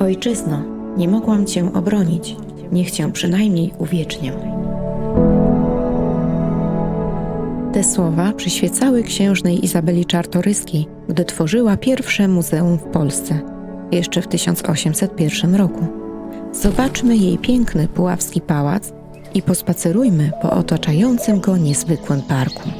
Ojczyzno, nie mogłam Cię obronić, niech Cię przynajmniej uwiecznię. Te słowa przyświecały księżnej Izabeli Czartoryskiej, gdy tworzyła pierwsze muzeum w Polsce, jeszcze w 1801 roku. Zobaczmy jej piękny puławski pałac i pospacerujmy po otaczającym go niezwykłym parku.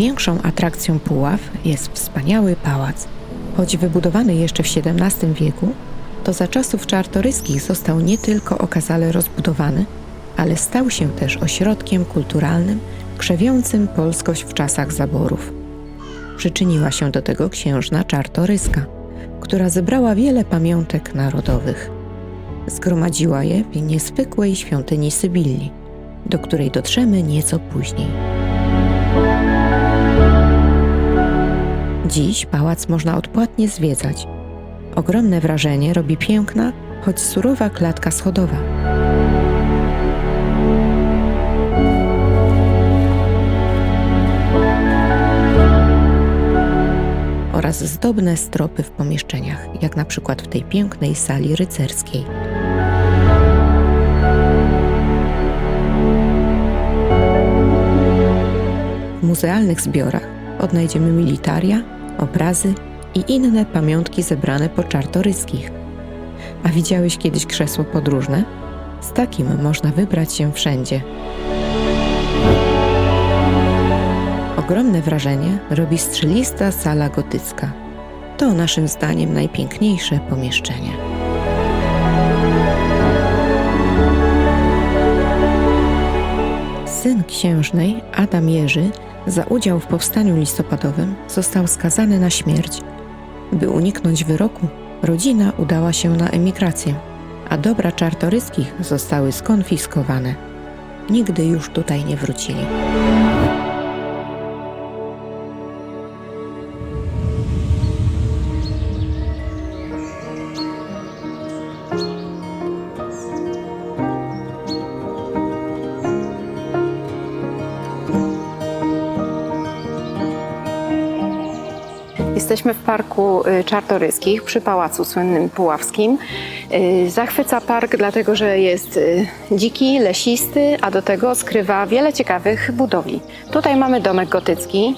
Największą atrakcją Puław jest wspaniały pałac. Choć wybudowany jeszcze w XVII wieku, to za czasów czartoryskich został nie tylko okazale rozbudowany, ale stał się też ośrodkiem kulturalnym krzewiącym polskość w czasach zaborów. Przyczyniła się do tego księżna czartoryska, która zebrała wiele pamiątek narodowych. Zgromadziła je w niezwykłej świątyni Sybilli, do której dotrzemy nieco później. Dziś pałac można odpłatnie zwiedzać. Ogromne wrażenie robi piękna, choć surowa klatka schodowa. Oraz zdobne stropy w pomieszczeniach, jak na przykład w tej pięknej sali rycerskiej. W muzealnych zbiorach odnajdziemy militaria, obrazy i inne pamiątki zebrane po czartoryskich. A widziałeś kiedyś krzesło podróżne? Z takim można wybrać się wszędzie. Ogromne wrażenie robi strzelista sala gotycka. To naszym zdaniem najpiękniejsze pomieszczenie. Syn księżnej, Adam Jerzy, za udział w powstaniu listopadowym został skazany na śmierć. By uniknąć wyroku, rodzina udała się na emigrację, a dobra czartoryskich zostały skonfiskowane. Nigdy już tutaj nie wrócili. Jesteśmy w Parku y, Czartoryskich przy Pałacu Słynnym Puławskim. Y, Zachwyca park dlatego, że jest y, dziki, lesisty, a do tego skrywa wiele ciekawych budowli. Tutaj mamy domek gotycki,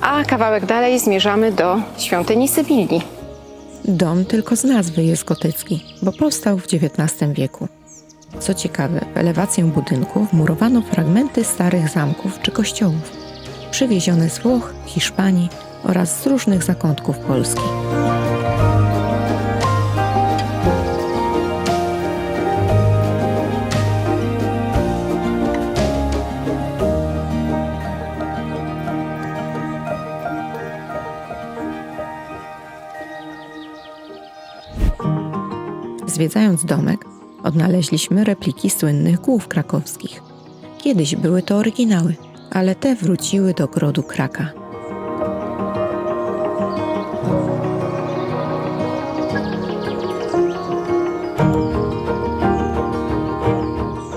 a kawałek dalej zmierzamy do świątyni Sybilli. Dom tylko z nazwy jest gotycki, bo powstał w XIX wieku. Co ciekawe, w elewację budynku wmurowano fragmenty starych zamków czy kościołów, przywiezione z Włoch, Hiszpanii oraz z różnych zakątków Polski. Zwiedzając domek, odnaleźliśmy repliki słynnych głów krakowskich. Kiedyś były to oryginały, ale te wróciły do grodu Kraka.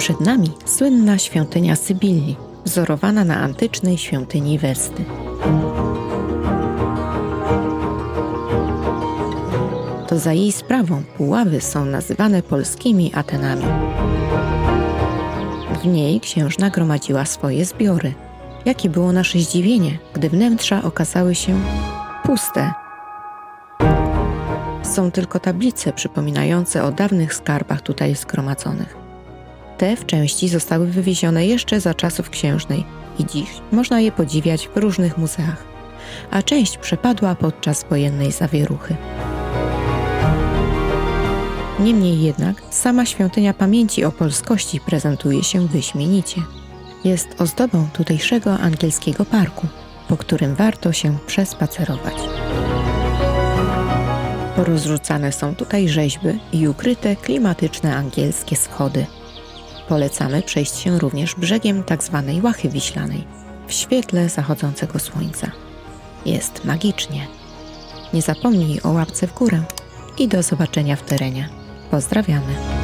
Przed nami słynna świątynia Sybilli, wzorowana na antycznej świątyni Westy. To za jej sprawą Puławy są nazywane polskimi Atenami. W niej księżna gromadziła swoje zbiory. Jakie było nasze zdziwienie, gdy wnętrza okazały się puste. Są tylko tablice przypominające o dawnych skarbach tutaj zgromadzonych. Te w części zostały wywiezione jeszcze za czasów księżnej i dziś można je podziwiać w różnych muzeach, a część przepadła podczas wojennej zawieruchy. Niemniej jednak sama świątynia pamięci o polskości prezentuje się wyśmienicie. Jest ozdobą tutejszego angielskiego parku, po którym warto się przespacerować. Porozrzucane są tutaj rzeźby i ukryte klimatyczne angielskie schody. Polecamy przejść się również brzegiem tzw. Łachy Wiślanej w świetle zachodzącego słońca. Jest magicznie. Nie zapomnij o łapce w górę i do zobaczenia w terenie. Pozdrawiamy.